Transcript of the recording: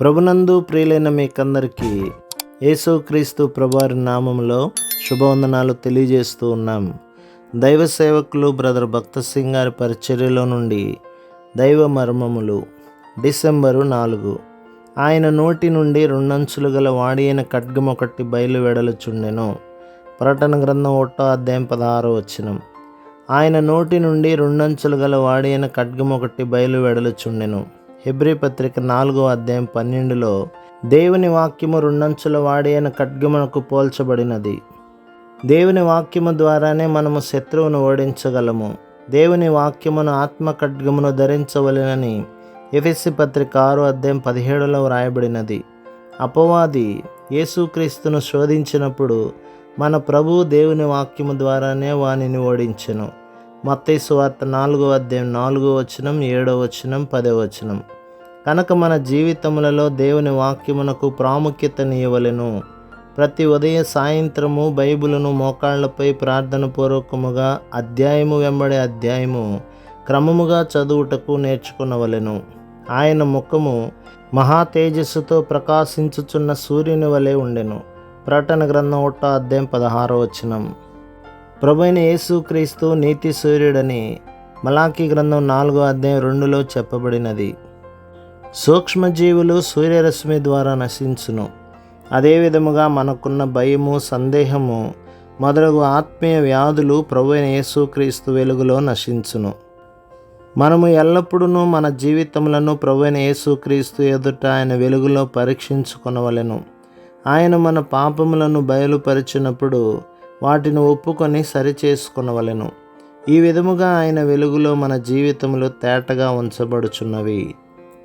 ప్రభునందు ప్రియులైన మీకందరికీ యేసుక్రీస్తు ప్రభువారి నామంలో శుభవందనాలు తెలియజేస్తూ ఉన్నాం. దైవ సేవకులు బ్రదర్ భక్త సింగ్ గారి పరిచర్యలో నుండి దైవ మర్మములు డిసెంబరు నాలుగు. ఆయన నోటి నుండి రెండంచులు గల వాడి అయిన ఖడ్గం ఒకటి బయలు వెడలుచుండెను ప్రకటన గ్రంథం ఒకటో అధ్యాయం పదహారో వచనం. ఆయన నోటి నుండి రెండంచులు గల వాడి అయిన ఖడ్గం ఒకటి బయలు వెడలుచుండెను హెబ్రి పత్రిక నాలుగో అధ్యాయం పన్నెండులో దేవుని వాక్యము రెండంచుల వాడి అయిన ఖడ్గమునకు పోల్చబడినది. దేవుని వాక్యము ద్వారానే మనము శత్రువును ఓడించగలము. దేవుని వాక్యమును ఆత్మ ఖడ్గమును ధరించవలెనని ఎఫ్ఎస్సి పత్రిక ఆరో అధ్యాయం పదిహేడులో వ్రాయబడినది. అపవాది యేసుక్రీస్తును శోధించినప్పుడు మన ప్రభువు దేవుని వాక్యము ద్వారానే వానిని ఓడించెను. మత్తైసు వార్త నాలుగో అధ్యాయం నాలుగో వచనం ఏడో వచనం పదో వచనం. కనుక మన జీవితములలో దేవుని వాక్యమునకు ప్రాముఖ్యతనివ్వలెను ప్రతి ఉదయ సాయంత్రము బైబిలును మోకాళ్ళపై ప్రార్థన పూర్వకముగా అధ్యాయము వెంబడే అధ్యాయము క్రమముగా చదువుటకు నేర్చుకునవలెను. ఆయన ముఖము మహా తేజస్సుతో ప్రకాశించుచున్న సూర్యుని వలె ఉండెను. ప్రకటన గ్రంథం ఒట్ట అధ్యాయం పదహారో వచనం. ప్రభైన యేసుక్రీస్తు నీతి సూర్యుడని మలాకీ గ్రంథం నాలుగో అధ్యాయం రెండులో చెప్పబడినది. సూక్ష్మజీవులు సూర్యరశ్మి ద్వారా నశించును. అదేవిధముగా మనకున్న భయము సందేహము మొదలగు ఆత్మీయ వ్యాధులు ప్రభు అయిన యేసుక్రీస్తు వెలుగులో నశించును. మనము ఎల్లప్పుడూ మన జీవితములను ప్రభు అయిన యేసుక్రీస్తు ఎదుట ఆయన వెలుగులో పరీక్షించుకొనవలెను. ఆయన మన పాపములను బయలుపరిచినప్పుడు వాటిని ఒప్పుకొని సరిచేసుకొనవలెను. ఈ విధముగా ఆయన వెలుగులో మన జీవితములు తేటగా ఉంచబడుచున్నవి.